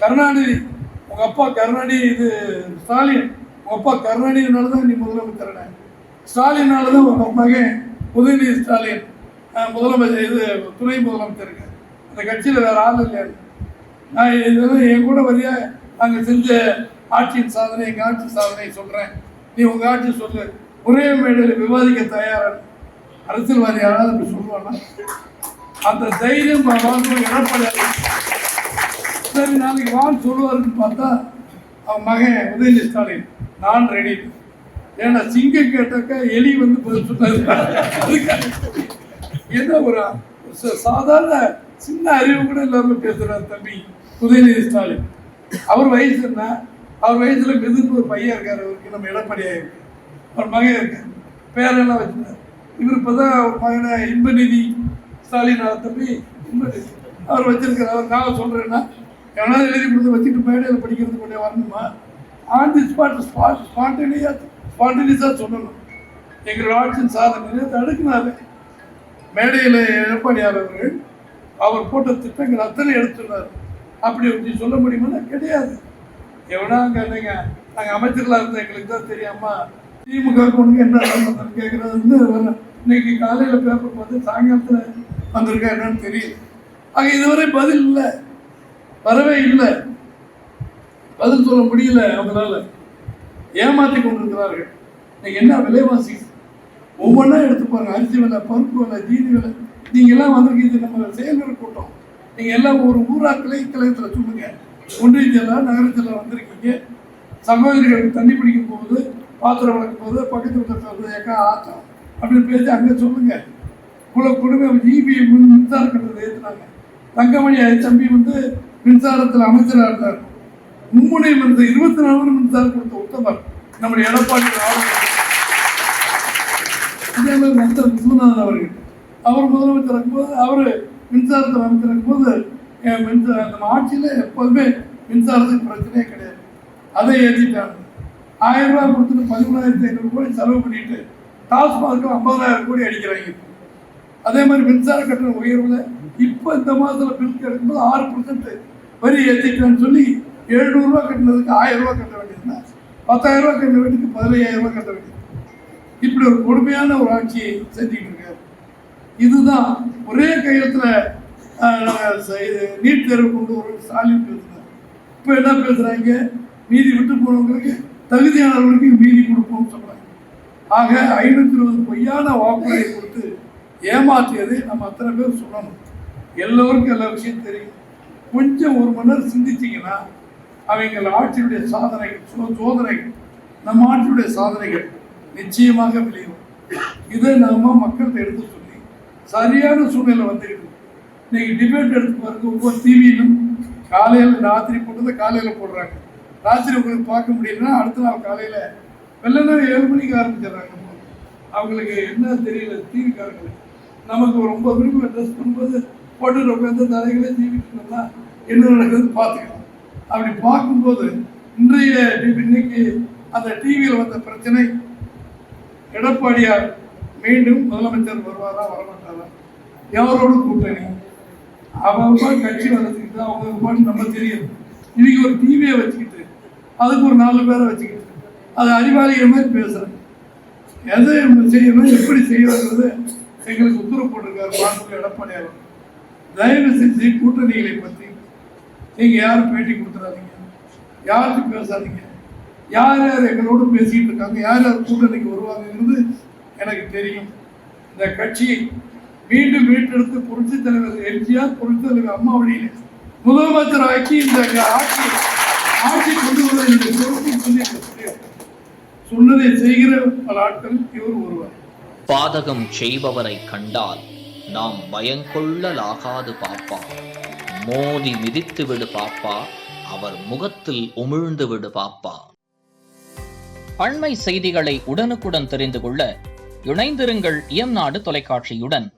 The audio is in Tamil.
கருணாநிதி உங்க அப்பா கருணாநிதி இது ஸ்டாலின். உங்க அப்பா கருணாநிதினால தான் நீ முதலமைச்சர் ஸ்டாலினால தான் உங்க மகன் உதயநிதி ஸ்டாலின். முதலமைச்சர் இது துணை முதலமைச்சருங்க. அந்த கட்சியில் வேற ஆள் இல்லை நான் இதெல்லாம் என் கூட வழியா நாங்கள் செஞ்ச ஆட்சியின் சாதனை எங்கள் ஆட்சி சாதனை சொல்கிறேன் நீ உங்கள் ஆட்சி சொல்லு. ஒரே மேடையில் விவாதிக்க தயாரான அரசியல்வாதி யாராவது அப்படி சொல்லுவானா? அந்த தைரியம் எடப்பாடி சரி நாளைக்கு வான் சொல்லுவாருன்னு பார்த்தா அவன் மகன் உதயநிதி ஸ்டாலின் நான் ரெடி ஏன்னா சிங்கம் கேட்டாக்க எலி வந்து பதில் சொன்னாரு. அதுக்காக என்ன ஒரு சாதாரண சின்ன அறிவு கூட இல்லாமல் பேசுகிறார் தம்பி உதயநிதி ஸ்டாலின். அவர் வயசு என்ன? அவர் வயசுல மிதுன்னு ஒரு பையன் இருக்கார் அவருக்கு நம்ம எடப்பாடியா இருக்கு அவர் மகன் இருக்கார். பேரெல்லாம் வச்சுருந்தார் இவர் இப்பதான் அவர் மகனை இன்பநிதி ஸ்டாலின் அவர் தம்பி. இன்பநிதி. அவர் வச்சிருக்கிறார் அவர் நான் சொல்கிறேன்னா எவ்வளோ எழுதி கொடுத்து வச்சுட்டு மேடையில் படிக்கிறது கொண்டே வரணுமா? On the spot spot spontaneous ஸ்பான்டேனியஸாக சொல்லணும். எங்கள் ஆட்சியின் சாதனையை தடுக்கினாரு மேடையில் எடப்பாடியார் அவர்கள் அவர் போட்ட திட்டங்கள் அத்தனை எடுத்துள்ளார். அப்படி கொஞ்சம் சொல்ல முடியுமா கிடையாது. எவ்வளோ அங்கே இல்லைங்க நாங்கள் அமைச்சர்களாக இருந்த எங்களுக்கு தான் தெரியாமா? திமுக ஒன்று என்ன நடந்ததுன்னு கேட்குறது வந்து இன்னைக்கு காலையில் பேப்பர் பார்த்து சாயங்காலத்தில் வந்திருக்கா என்னன்னு தெரியல. ஆக இதுவரை பதில் இல்லை. வரவே இல்லை. பதில் சொல்ல முடியல அவங்களால ஏமாற்றி கொண்டிருக்கிறார்கள். இன்னைக்கு என்ன விலைவாசி? ஒவ்வொன்றா எடுத்து பாருங்க. அரிசி விலை பருப்பு விலை ஜீனி விலை. நீங்க எல்லாம் வந்திருக்கீங்க. நம்ம செயல்கள் கூட்டம். நீங்கள் எல்லாம் ஒரு ஊரா கிளை கிளையத்தில் சொல்லுங்க. ஒன்றிய ஜெல்லா நகரத்தில் வந்திருக்கீங்க. சகோதரிகளுக்கு தண்ணி பிடிக்கும் போது பாத்திரம் வளர்க்கும் போது பக்கத்து பக்கத்தில் சொல்றது ஏக்கா ஆத்தம் அப்படின்னு பேசி அங்கே சொல்லுங்க. இவ்வளோ கொடுமை ஜிபி மின்சார கட்டணத்தை ஏற்றுனாங்க தங்கமணி தம்பி வந்து மின்சாரத்தில் அமைச்சராக இருந்தார் மும்முனை இருந்த இருபத்தி நாலு மின்சாரம் கொடுத்த உத்தமர் நம்முடைய எடப்பாடி ராமதாஸ். இதே மாதிரி மன்சர் விஸ்வநாதன் அவர்கள். அவர் முதலமைச்சர் இருக்கும்போது அவர் மின்சாரத்தில் அமைச்சர் இருக்கும்போது என் மின்சார நம்ம ஆட்சியில் எப்போதுமே மின்சாரத்துக்கு பிரச்சனையே கிடையாது. அதை ஏற்றிட்டாங்க ஆயிரம் ரூபாய் கொடுத்துட்டு பதிமூணாயிரத்தி ஐநூறு கோடி செலவு பண்ணிட்டு டாஸ்மார்க்கு ஐம்பதாயிரம் கோடி அடிக்கிறாங்க. அதே மாதிரி மின்சார கட்டண உயர்வில் இப்போ இந்த மாதத்தில் பில் கிடைக்கும்போது ஆறு பர்சன்ட் வரி ஏற்றிக்கலாம்னு சொல்லி எழுநூறுரூவா கட்டினதுக்கு ஆயிரம் ரூபா கட்ட வேண்டியதுன்னா பத்தாயிரம் ரூபா கட்ட வேண்டியது பதினையாயிரம் ரூபா கட்ட வேண்டியது. இப்படி ஒரு கொடுமையான ஒரு ஆட்சியை செஞ்சுட்டு இருக்காரு. இதுதான் ஒரே கையெழுத்தில் நீட் தேர்வு கொண்டு ஒரு ஸ்டாலின் பேசுனார் இப்போ என்ன பேசுகிறாங்க மீதி விட்டு போனவங்களுக்கு தகுதியானவர்களுக்கு மீதி கொடுப்போம்னு சொல்கிறாங்க ஆக ஐநூற்றி இருபது பொய்யான வாக்குறுதியை கொடுத்து ஏமாற்றியதை நம்ம அத்தனை பேர் சொல்லணும். எல்லோருக்கும் எல்லா விஷயம் தெரியும். கொஞ்சம் ஒரு மணி நேரம் சிந்திச்சிங்கன்னா அவங்க ஆட்சியுடைய சாதனைகள் சோதனைகள் நம்ம ஆட்சியுடைய சாதனைகள் நிச்சயமாக விளையும். இதை நாம மக்கள்கிட்ட எடுத்து சொல்லி சரியான சூழ்நிலை வந்துருக்கு. இன்னைக்கு டிபேட் எடுத்து பாருங்க ஒவ்வொரு டிவியிலும் காலையில் ராத்திரி போட்டதை காலையில் போடுறாங்க. ராத்திரி உங்களுக்கு பார்க்க முடியலன்னா அடுத்த நாள் காலையில் வெள்ளனா ஏழு மணிக்கு ஆரம்பிச்சிடுறாங்க. அவங்களுக்கு என்ன தெரியல டிவிக்காரங்களுக்கு நமக்கு ஒரு ஒன்பது மணிக்குள்ள ட்ரெஸ் பண்ணும்போது போட்டு உட்காந்து தலைகளே டிவிக்கு என்ன நடக்குதுன்னு பார்த்துக்கலாம் அப்படி பார்க்கும்போது இன்றைய இன்னைக்கு அந்த டிவியில் வந்த பிரச்சனை எடப்பாடியார் மீண்டும் முதலமைச்சர் வருவாரா வரமாட்டாரா? எவரோட கூட்டணி? அவங்க கட்சி வளர்த்துக்கிட்டு அவங்க பாட்டு நம்ம தெரியும். இன்னைக்கு ஒரு டிவியை வச்சுக்கிட்டு அதுக்கு ஒரு நாலு பேரை வச்சுக்கிட்டு அது அறிவாளிகள் மாதிரி பேசுகிறேன் எதை செய்யணும் எப்படி செய்யணுங்கிறது எங்களுக்கு உத்தரவு போட்டிருக்காரு மாண்புமிகு எடப்பாடியார் தயவு செஞ்சு கூட்டணிகளை பற்றி நீங்கள் யாரும் பேட்டி கொடுத்துடாதீங்க. யாருக்கும் பேசாதீங்க. யார் யார் எங்களோடு பேசிக்கிட்டு இருக்காங்க யார் யார் கூட்டணிக்கு வருவாங்கங்கிறது எனக்கு தெரியும். இந்த கட்சியை மீண்டும் மீட்டெடுத்து புரட்சித் தலைவர் எம்ஜிஆர் புரட்சித் தலைவர் அம்மா வழியில் முதலமைச்சர் ஆக்கி இந்த ஆட்சி ஆட்சி கொண்டு வருவது இந்த பொறுப்பு சொல்லி சொன்னதை செய்கிற பல ஆட்கள் இவர் ஒருவர். பாதகம் செய்பவரை கண்டால் நாம் பயங்கொள்ளலாகாது பாப்பா. மோதி மிதித்து விடு பாப்பா. அவர் முகத்தில் உமிழ்ந்து விடு பாப்பா. அண்மை செய்திகளை உடனுக்குடன் தெரிந்து கொள்ள இணைந்திருங்கள் இயம்நாடு தொலைக்காட்சியுடன்.